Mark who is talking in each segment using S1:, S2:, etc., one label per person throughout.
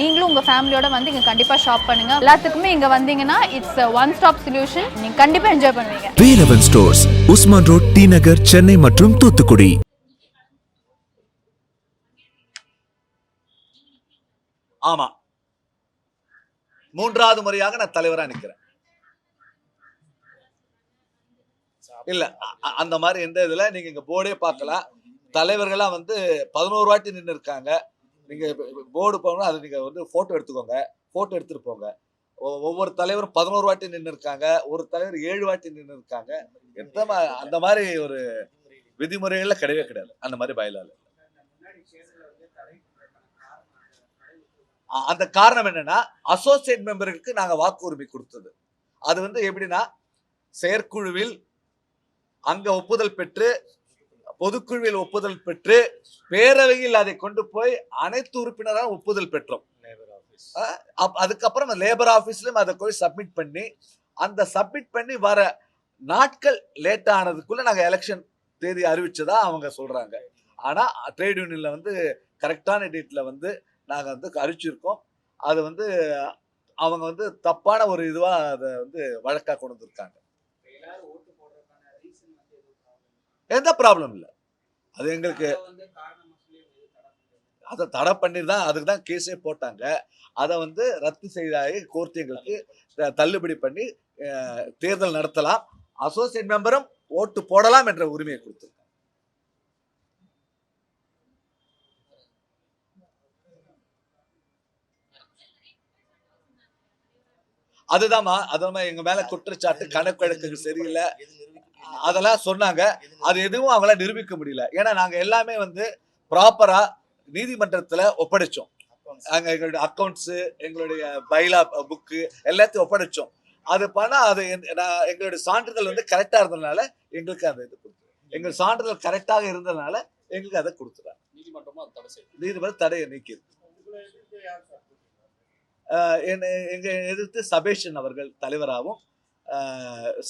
S1: நீங்களும் உங்க ஃபேமிலியோட வந்து இங்க கண்டிப்பா ஷாப் பண்ணுங்க. எல்லாத்துக்குமே இங்க வந்தீங்கன்னா இட்ஸ் ஒன் ஸ்டாப் சொல்யூஷன் நீங்க கண்டிப்பா என்ஜாய் பண்ணுவீங்க.
S2: Velavan stores Usman road T Nagar Chennai மற்றும் தூத்துக்குடி.
S3: ஆமா. மூன்றாவது முறையாக நான் தலைவரா நிக்கிறேன். இல்ல அந்த மாதிரி எந்த இதுல நீங்க இங்க போர்டே பார்க்கலாம் தலைவர்களா வந்து பதினோரு வாட்டி நின்று இருக்காங்க நீங்கள் போர்டு போகணும் அதை நீங்கள் வந்து ஃபோட்டோ எடுத்துக்கோங்க. ஃபோட்டோ எடுத்துகிட்டு போங்க. ஒவ்வொரு தலைவரும் பதினோரு வாட்டி நின்று இருக்காங்க. ஒரு தலைவர் ஏழு வாட்டி நின்று இருக்காங்க. எந்த அந்த மாதிரி ஒரு விதிமுறைகள்ல கிடையவே கிடையாது. அந்த மாதிரி பயலால அந்த காரணம் என்னன்னா அசோசியேட் மெம்பருக்கு நாங்கள் வாக்குரிமை கொடுத்தது. அது வந்து எப்படின்னா செயற்குழுவில் அங்க ஒப்புதல் பெற்று பொதுக்குழுவில் ஒப்புதல் பெற்று பேரவையில் அதை கொண்டு போய் அனைத்து உறுப்பினராக ஒப்புதல் பெற்றோம். அதுக்கப்புறம் லேபர் ஆபீஸ்லயும் அதை போய் சப்மிட் பண்ணி அந்த சப்மிட் பண்ணி வர நாட்கள் லேட் ஆனதுக்குள்ள நாங்க எலெக்ஷன் தேதி அறிவிச்சதா அவங்க சொல்றாங்க. ஆனா ட்ரேட் யூனியன்ல வந்து கரெக்டான டேட்ல வந்து நாங்க வந்து அறிவிச்சிருக்கோம். அது வந்து அவங்க வந்து தப்பான ஒரு இதுவா அதை வந்து வழக்கா கொண்டு வந்திருக்காங்க. எந்த ப்ராப்ளம் இல்லை. அது எங்களுக்கு அதை தடை பண்ணி தான் அதுக்கு தான் கேஸே போட்டாங்க. அதை வந்து ரத்து செய்தாகி கோர்ட் எங்களுக்கு தள்ளுபடி பண்ணி தேர்தல் நடத்தலாம். அசோசியேட் மெம்பரும் ஓட்டு போடலாம் என்ற உரிமையை கொடுத்து அதுதாம்மா அதுதான் எங்க மேல குற்றச்சாட்டு கணக்கு சரியில்லை. அதெல்லாம் சொன்னாங்க. அது எதுவும் அவங்கள நிரூபிக்க முடியல. ஏன்னா நாங்க எல்லாமே வந்து ப்ராப்பரா நீதிமன்றத்துல ஒப்படைச்சோம். அங்க எங்களுடைய அக்கௌண்ட்ஸ் எங்களுடைய பைலா புக்கு எல்லாத்தையும் ஒப்படைச்சோம். அது பண்ணா அது நான் எங்களுடைய சான்றிதழ் வந்து கரெக்டா இருந்ததுனால எங்களுக்கு அந்த இது கொடுத்து எங்கள் சான்றிதழ் கரெக்டாக இருந்ததுனால எங்களுக்கு அதை
S4: செய்யும்
S3: நீதிபதி தடையை என்னை எங்க எதிர்த்து சபேஷன் அவர்கள் தலைவராகவும்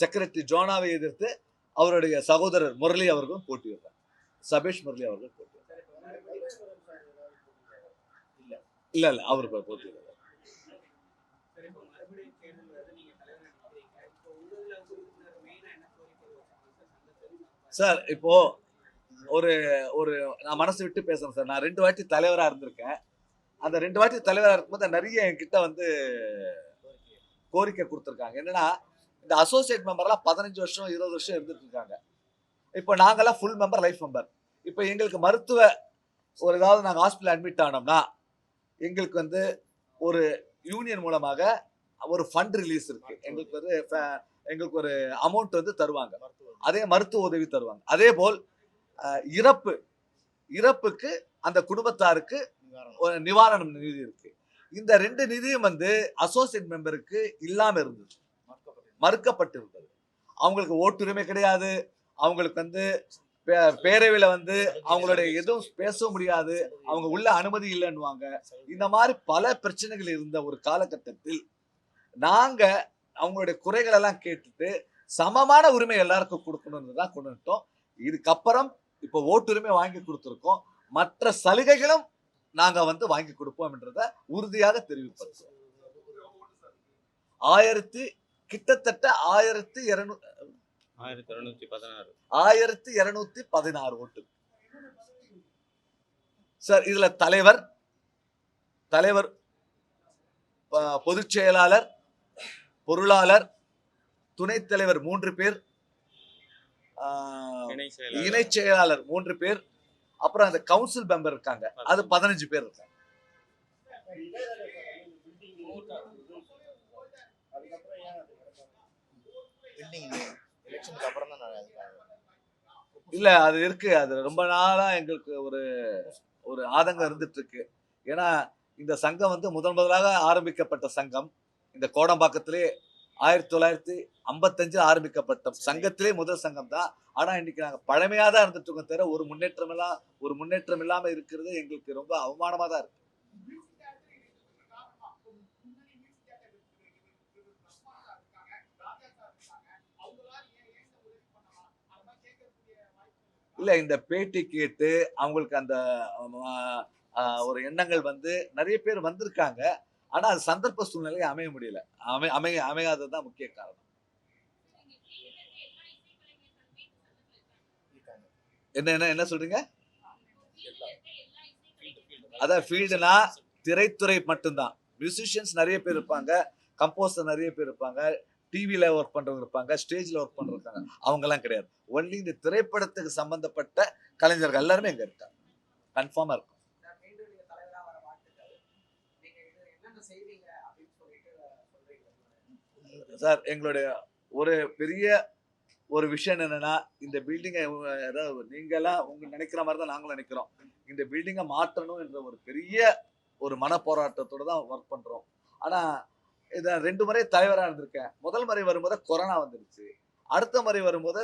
S3: செக்ரட்டரி ஜோனாவை எதிர்த்து அவருடைய சகோதரர் முரளி அவர்களும் போட்டியிடுறார் சபேஷ் முரளி அவர்கள் போட்டியிடுறார் இல்லை இல்லை அவர் போட்டியிடுறார் சார் இப்போ ஒரு ஒரு நான் மனசு விட்டு பேசுறேன் சார். நான் ரெண்டு வாட்டி தலைவராக இருந்திருக்கேன். அந்த ரெண்டு வாட்டி தலைவராக இருக்கும்போது நிறைய என்கிட்ட வந்து கோரிக்கை கொடுத்துருக்காங்க. என்னன்னா இந்த அசோசியேட் மெம்பர்லாம் பதினஞ்சு வருஷம் இருபது வருஷம் இருந்துட்டு இருக்காங்க. இப்போ நாங்கெல்லாம் ஃபுல் மெம்பர் லைஃப் மெம்பர் இப்போ எங்களுக்கு மருத்துவ ஒரு ஏதாவது நாங்கள் ஹாஸ்பிட்டல் அட்மிட் ஆனோம்னா எங்களுக்கு வந்து ஒரு யூனியன் மூலமாக ஒரு ஃபண்ட் ரிலீஸ் இருக்கு. எங்களுக்கு ஃப- எங்களுக்கு ஒரு அமௌண்ட் வந்து தருவாங்க. அதே மருத்துவ உதவி தருவாங்க. அதே போல் இறப்பு இறப்புக்கு அந்த குடும்பத்தாருக்கு ஒரு நிவாரணம் நிதி இருக்கு. இந்த ரெண்டு நிதியும் வந்து அசோசியேட் மெம்பருக்கு இல்லாம இருந்தது. மறுக்கப்பட்டிருந்தது. அவங்களுக்கு ஓட்டுரிமை கிடையாது. அவங்களுக்கு வந்து பே- பேரவையில வந்து அவங்களுடைய எதுவும் பேச முடியாது. அவங்க உள்ள அனுமதி இல்லைன்னுவாங்க. இந்த மாதிரி பல பிரச்சனைகள் இருந்த ஒரு காலகட்டத்தில் நாங்க அவங்களுடைய குறைகளெல்லாம் கேட்டுட்டு சமமான உரிமை எல்லாருக்கும் கொடுக்கணும்னு தான் கொண்டு வந்துட்டோம் இதுக்கப்புறம் இப்போ ஓட்டுரிமை வாங்கி கொடுத்துருக்கோம். மற்ற சலுகைகளும் நாங்கள் வந்து வாங்கி கொடுப்போம்ன்றத உறுதியாக தெரிவிப்போம். ஆயிரத்தி கிட்டத்தட்ட ஆயிரத்தி இருநூ
S4: ஆயிரத்தி இருநூத்தி பதினாறு.
S3: ஆயிரத்தி இருநூத்தி பதினாறு ஓட்டு. சார் இதுல தலைவர் தலைவர் பொதுச் செயலாளர் பொருளாளர் துணைத் தலைவர் மூன்று பேர்
S4: இணை செயலாளர்.
S3: மூன்று பேர் அப்புறம் அந்த கவுன்சில் மெம்பர் இருக்காங்க. அது பதினஞ்சு பேர் இருக்காங்க.
S5: எலெக்ஷனுக்கு அப்புறம் தான்
S3: இல்ல அது இருக்கு. அது ரொம்ப நாளா எங்களுக்கு ஒரு ஒரு ஆதங்கம் இருந்துட்டு இருக்கு ஏன்னா இந்த சங்கம் வந்து முதன் முதலாக ஆரம்பிக்கப்பட்ட சங்கம். இந்த கோடம்பாக்கத்திலே ஆயிரத்தி தொள்ளாயிரத்தி ஐம்பத்தஞ்சு ஆரம்பிக்கப்பட்ட சங்கத்திலே முதல் சங்கம் தான். ஆனா இன்னைக்கு நாங்க பழமையா தான் இருந்துட்டு இருக்கோம் தவிர ஒரு முன்னேற்றம் எல்லாம் ஒரு முன்னேற்றம் இல்லாம இருக்கிறது எங்களுக்கு ரொம்ப அவமானமா தான் இருக்கு. இல்ல இந்த பேட்டி கேட்டு அவங்களுக்கு அந்த ஒரு எண்ணங்கள் வந்து நிறைய பேர் வந்திருக்காங்க. ஆனா அது சந்தர்ப்ப சூழ்நிலை அமைய முடியல. அமை அமைய அமையாதது தான் முக்கிய காரணம். என்ன என்ன என்ன சொல்றீங்க? அதான் ஃபீல்டுனா திரைத்துறை மட்டும்தான். மியூசிஷியன்ஸ் நிறைய பேர் இருப்பாங்க. கம்போசர் நிறைய பேர் இருப்பாங்க. டிவியில் ஒர்க் பண்ணுறவங்க இருப்பாங்க ஸ்டேஜில் ஒர்க் பண்றவங்க இருக்காங்க. அவங்கெல்லாம் கிடையாது. ஒன்லி இந்த திரைப்படத்துக்கு சம்மந்தப்பட்ட கலைஞர்கள் எல்லாருமே இங்கே இருக்காங்க. கன்ஃபார்மாக இருக்கும்.
S5: சார்,
S3: எங்களுடைய ஒரு பெரிய ஒரு விஷயம் என்னன்னா இந்த பில்டிங்கை அதாவது நீங்களாம் உங்க நினைக்கிற மாதிரி தான் நாங்களும் நினைக்கிறோம். இந்த பில்டிங்கை மாற்றணும் என்ற ஒரு பெரிய ஒரு மன போராட்டத்தோட தான் ஒர்க் பண்றோம். ஆனா இதை ரெண்டு முறை தலைவராக இருந்திருக்கேன். முதல் முறை வரும்போது கொரோனா வந்துருச்சு. அடுத்த முறை வரும்போது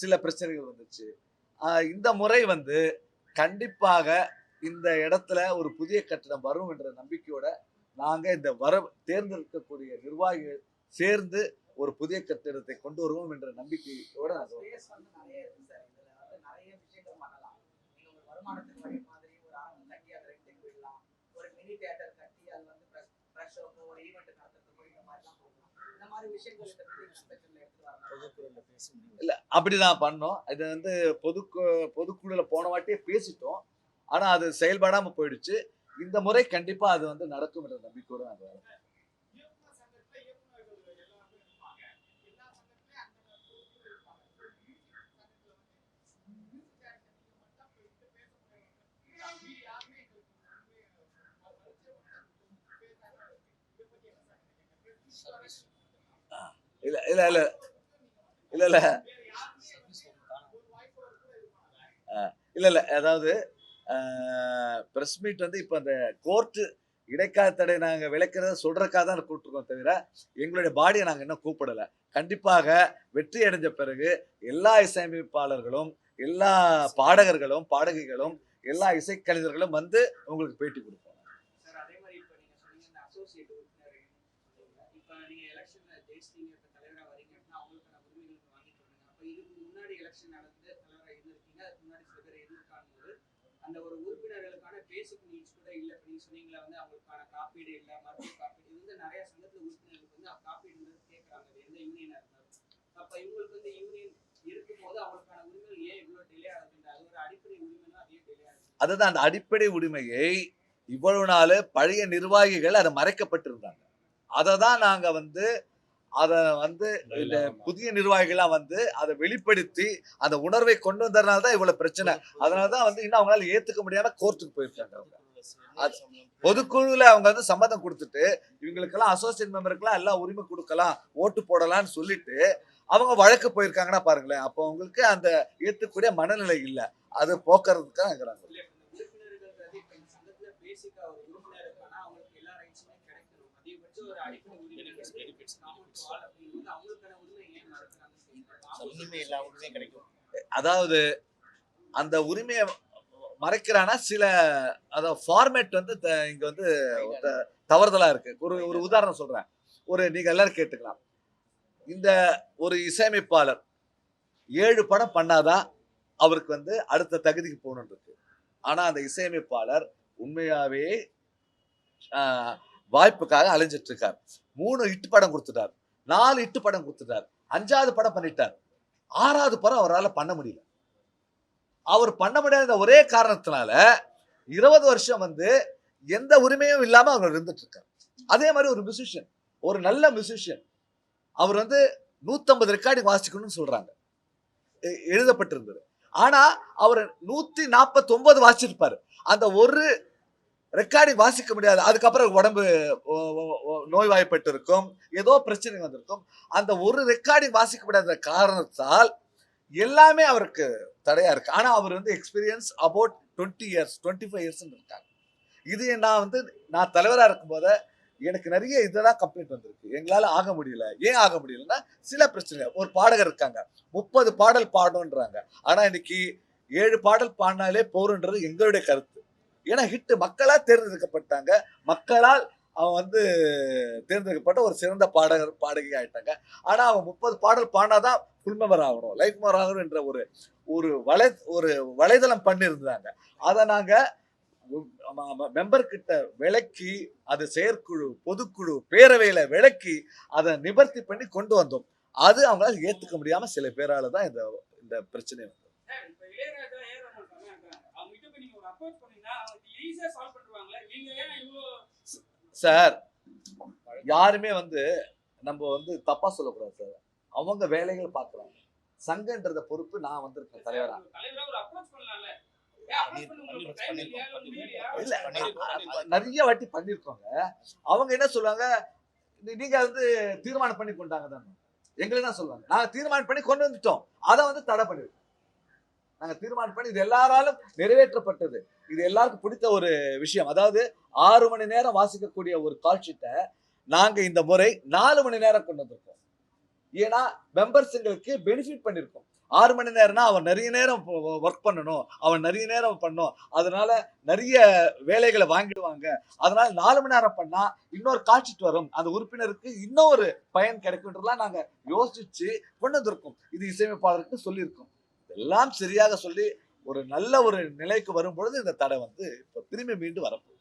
S3: சில பிரச்சனைகள் வந்துச்சு இந்த முறை வந்து கண்டிப்பாக இந்த இடத்துல ஒரு புதிய கட்டிடம் வரும் என்ற நம்பிக்கையோட நாங்க இந்த வர தேர்ந்தெடுக்கக்கூடிய நிர்வாகிகள் சேர்ந்து ஒரு புதிய கட்டிடத்தை கொண்டு வருவோம் என்ற நம்பிக்கையோட
S5: வருமானத்துக்கு வழி மாதிரி ஒரு ஒரு மினி ஒரு ஈவெண்ட் நடத்துறதுக்கோ இந்த மாதிரிலாம் இந்த மாதிரி விஷயங்கள்
S3: இல்ல அப்படிதான் பண்ணோம். இது வந்து பொது பொதுக்குழுல போன வாட்டியே பேசிட்டோம். ஆனா அது செயல்படாம போயிடுச்சு. இந்த முறை கண்டிப்பா அது வந்து நடக்கும் என்ற நம்பிக்கையோட நாங்க வரோம். இல்ல இல்ல இல்ல. இல்ல இல்ல. இல்ல இல்ல. அதாவது பிரஸ் மீட் வந்து இப்ப அந்த கோர்ட் இடைக்கால தடை நாங்க விளக்கிறத சொல்றதுக்காக தான் கூப்பிட்டுருக்கோம் தவிர எங்களுடைய பாடியை நாங்க இன்னும் கூப்பிடல. கண்டிப்பாக வெற்றி அடைஞ்ச பிறகு எல்லா இசையமைப்பாளர்களும் எல்லா பாடகர்களும் பாடகிகளும் எல்லா இசைக்கலைஞர்களும் வந்து உங்களுக்கு பேட்டி கொடுக்கும்
S5: சார் அதே மாதிரி இப்போ நீங்க சொன்னீங்க இந்த அசோசியேட் உறுப்பினர் இப்போ நீங்க எலெக்ஷன்ல ஜெயிச்சிட்டீங்க இப்போ தலைவரா வரீங்க அப்படின்னா அவங்களுக்கான உரிமைகள் வாங்கி கொடுங்க அப்போ இதுக்கு முன்னாடி எலெக்ஷன் நடந்து தலைவராக இருந்திருக்கீங்க. அதுக்கு முன்னாடி சில பேர் இருந்திருக்காங்க போது அந்த ஒரு உறுப்பினர்களுக்கான பேசிக் நீட்ஸ் கூட இல்லை. அப்படின்னு சொன்னீங்களா வந்து அவங்களுக்கான காப்பீடு இல்லை மருத்துவ காப்பீடு இது வந்து நிறைய சங்கத்தில் உறுப்பினர்களுக்கு வந்து காப்பீடு வந்து அது எந்த யூனியனாக இருந்தாலும். அப்போ இவங்களுக்கு வந்து யூனியன் இருக்கும்போது அவங்களுக்கான உரிமைகள் ஏன் இவ்வளோ டிலே ஆகுதுன்ற அது ஒரு அடிப்படை உரிமைனா அதே டிலே ஆகுது.
S3: அதுதான் அந்த அடிப்படை உரிமையை இவ்வளவு நாள் பழைய நிர்வாகிகள் அதை மறைக்கப்பட்டிருந்தாங்க. அதை தான் நாங்கள் வந்து அதை வந்து இந்த புதிய நிர்வாகிகள்லாம் வந்து அதை வெளிப்படுத்தி அந்த உணர்வை கொண்டு வந்ததுனால தான் இவ்வளவு பிரச்சனை. அதனால தான் வந்து இன்னும் அவங்களால ஏத்துக்க முடியாம கோர்ட்டுக்கு போயிருக்காங்க அவங்க. பொதுக்குழுல அவங்க வந்து சம்மதம் கொடுத்துட்டு இவங்களுக்கெல்லாம் அசோசியேட் மெம்பருக்கெல்லாம் எல்லாம் உரிமை கொடுக்கலாம் ஓட்டு போடலாம்னு சொல்லிட்டு அவங்க வழக்கு போயிருக்காங்கன்னா பாருங்களேன் அப்போ அவங்களுக்கு அந்த ஏத்துக்கூடிய மனநிலை இல்லை. அது போக்குறதுக்காக இருக்கிறாங்க
S5: உறுப்பினர்கள்ன்றது இப்ப இந்த சங்கத்துல பேசிக்கா ஒரு உறுப்பினர் இருக்கானா அவங்களுக்கு எல்லா ரைட்ஸுமே கிடைக்கணும் அதிகபட்சம் பெனிஃபிட்ஸ் உரிமை
S4: எல்லா உரிமையும் கிடைக்கும்.
S3: அதாவது அந்த உரிமையை மறைக்கிறானா? சில அதாவது ஃபார்மேட் வந்து த- இங்க வந்து தவறுதலா இருக்கு. ஒரு ஒரு உதாரணம் சொல்றேன். ஒரு நீங்க எல்லாரும் கேட்டுக்கலாம். இந்த ஒரு இசையமைப்பாளர் ஏழு படம் பண்ணாதான் அவருக்கு வந்து அடுத்த தகுதிக்கு போகணும்னு இருக்கு. ஆனா அந்த இசையமைப்பாளர் உண்மையாவே ஆஹ், வாய்ப்புக்காக அலைஞ்சிட்டு இருக்கார் மூணு ஹிட் படம் கொடுத்துட்டார். நாலு ஹிட் படம் கொடுத்துட்டார். அஞ்சாவது படம் பண்ணிட்டார். ஆறாவது படம் அவரால் பண்ண முடியல. அவர் பண்ண முடியாத ஒரே காரணத்தினால இருபது வருஷம் வந்து எந்த உரிமையும் இல்லாமல் அவர் இருந்துட்டு இருக்கார் அதே மாதிரி ஒரு மியூசிஷியன் ஒரு நல்ல மியூசிஷியன் அவர் வந்து நூற்றம்பது ரெக்கார்டிங் வாசிக்கணும்னு சொல்கிறாங்க எ- எழுதப்பட்டிருந்தது. ஆனால் அவர் நூற்றி நாற்பத்தொம்பது வாசிச்சிருப்பார். அந்த ஒரு ரெக்கார்டிங் வாசிக்க முடியாது. அதுக்கப்புறம் உடம்பு நோய்வாய்ப்பட்டு இருக்கும் ஏதோ பிரச்சனை வந்திருக்கும். அந்த ஒரு ரெக்கார்டிங் வாசிக்க முடியாத காரணத்தால் எல்லாமே அவருக்கு தடையா இருக்கு. ஆனா அவர் வந்து experience about twenty years twenty five years இருக்காங்க. இது நான் வந்து நான் தலைவராக இருக்கும்போது எனக்கு நிறைய இதெல்லாம் கம்ப்ளைண்ட் வந்திருக்கு. எங்களால் ஆக முடியல. ஏன் ஆக முடியலன்னா சில பிரச்சனை ஒரு பாடகர் இருக்காங்க. முப்பது பாடல் பாடணுன்றாங்க ஆனால் இன்னைக்கு ஏழு பாடல் பாடினாலே போகிறன்றது எங்களுடைய கருத்து. ஏன்னா ஹிட்டு மக்களால் தேர்ந்தெடுக்கப்பட்டாங்க. மக்களால் அவன் வந்து தேர்ந்தெடுக்கப்பட்ட ஒரு சிறந்த பாடகர் பாடகி ஆகிட்டாங்க ஆனால் அவன் முப்பது பாடல் பாடினாதான் ஃபுல் ஆகணும் லைஃப் மெம்பர் ஆகணும் என்ற ஒரு ஒரு வலை ஒரு வலைதளம் பண்ணியிருந்தாங்க. அதை நாங்கள் மெம்பர்கிட்ட விளக்கி அது செயற்குழு பொதுக்குழு பேரவையில் விளக்கி அதை நிவர்த்தி பண்ணி கொண்டு வந்தோம். அது அவங்களால ஏற்றுக்க முடியாமல் சில பேரால் தான் இந்த இந்த பிரச்சனை வந்தது.
S5: சார்
S3: யாருமே வந்து நம்ம வந்து தப்பா சொல்லக்கூடாது சார். அவங்க வேலைகள் பார்க்கறாங்க சங்கன்றத பொறுப்பு நான் வந்திருக்கேன் தலைவரா.
S5: இல்ல
S3: நிறைய வாட்டி பண்ணிருக்கோங்க. அவங்க என்ன சொல்லுவாங்க நீங்க வந்து தீர்மானம் பண்ணி கொண்டாங்க தானே. எங்களை தான் சொல்லுவாங்க. நாங்க தீர்மானம் பண்ணி கொண்டு வந்துட்டோம். அதை வந்து தடை பண்ணிருக்கோம். நாங்க தீர்மானம் பண்ணி இது எல்லாராலும் நிறைவேற்றப்பட்டது. இது எல்லாருக்கும் பிடித்த ஒரு விஷயம். அதாவது ஆறு மணி நேரம் வாசிக்கக்கூடிய ஒரு கால்ஷீட்டை நாங்கள் நாங்க இந்த முறை நாலு மணி நேரம் கொண்டு வந்திருக்கோம். ஏன்னா மெம்பர்ஸுங்களுக்கு பெனிஃபிட் பண்ணிருக்கோம் ஆறு மணி நேரம்னா அவன் நிறைய நேரம் ஒர்க் பண்ணணும். அவன் நிறைய நேரம் பண்ணும். அதனால நிறைய வேலைகளை வாங்கிடுவாங்க. அதனால நாலு மணி நேரம் பண்ணா இன்னொரு காட்சிட்டு வரும். அந்த உறுப்பினருக்கு இன்னொரு பயன் கிடைக்கும்ன்றலாம் நாங்க யோசிச்சு கொண்டு வந்திருக்கோம். இது இசையமைப்பாளருக்கு சொல்லியிருக்கோம். எல்லாம் சரியாக சொல்லி ஒரு நல்ல ஒரு நிலைக்கு வரும் பொழுது இந்த தடை வந்து இப்போ திரும்பி மீண்டும் வரப்போகுது.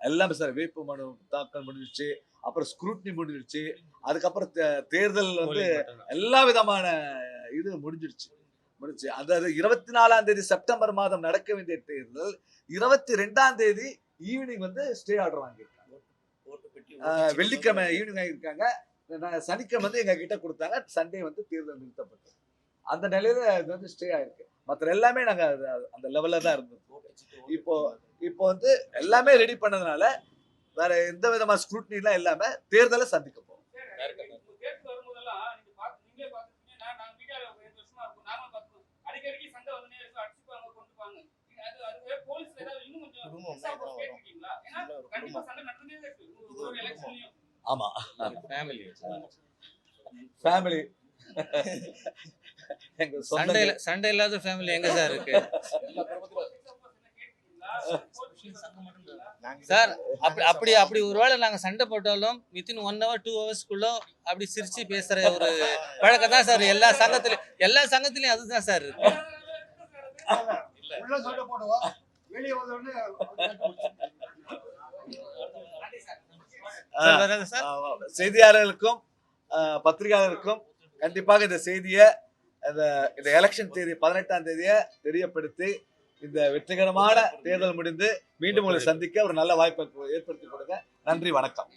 S3: எல்லாமே சார் வேட்பு மனு தாக்கல் முடிஞ்சிருச்சு அப்புறம் ஸ்க்ரூட்னி முடிஞ்சிருச்சு அதுக்கப்புறம் தே- தேர்தல் வந்து. எல்லா விதமான இது முடிஞ்சிருச்சு. முடிஞ்சு அதாவது இருபத்தி நாலாம் தேதி செப்டம்பர் மாதம் நடக்க வேண்டிய தேர்தல் இருபத்தி ரெண்டாம் தேதி ஈவினிங் வந்து ஸ்டே ஆர்டர் வாங்கியிருக்காங்க. வெள்ளிக்கிழமை ஈவினிங் வாங்கியிருக்காங்க நான் சனிக்கிழமை வந்து எங்க கிட்ட கொடுத்தாங்க. சண்டே வந்து தேர்தல் நிறுத்தப்பட்டது. அந்த நிலையில இது வந்து ஸ்டே ஆயிருக்கு. மற்ற எல்லாமே நாங்க அந்த லெவல்ல தான் இருந்தோம். இப்போ இப்போ வந்து எல்லாமே ரெடி பண்ணதுனால வேற எந்த விதமான ஸ்க்ரூட்னி எல்லாம் இல்லாம தேர்தலை சந்திக்க போறோம். ஆமா.
S4: ஃபேமிலி
S3: ஃபேமிலி எங்க
S4: சண்டை சண்டை இல்லாத ஃபேமிலி எங்க சார் இருக்கு? சார் அப்படி அப்படி அப்படி ஒருவேளை நாங்க சண்டை போட்டாலும் வித்தின் ஒன் ஹவர் டூ ஹவர்ஸ்க்குள்ள அப்படி சிரிச்சு பேசுற ஒரு பழக்கம் தான் சார் எல்லா சங்கத்திலயும் எல்லா சங்கத்திலயும் அதுதான் சார் இருக்கு.
S3: செய்தியாளர்களுக்கும் பத்திரிகையாளருக்கும் கண்டிப்பாக இந்த செய்தியை இந்த இந்த எலெக்ஷன் தேதி பதினெட்டாம் தேதியை தெரியப்படுத்தி இந்த வெற்றிகரமான தேர்தல் முடிந்து மீண்டும் உங்களை சந்திக்க ஒரு நல்ல வாய்ப்பை ஏற்படுத்தி கொடுங்க. நன்றி வணக்கம்.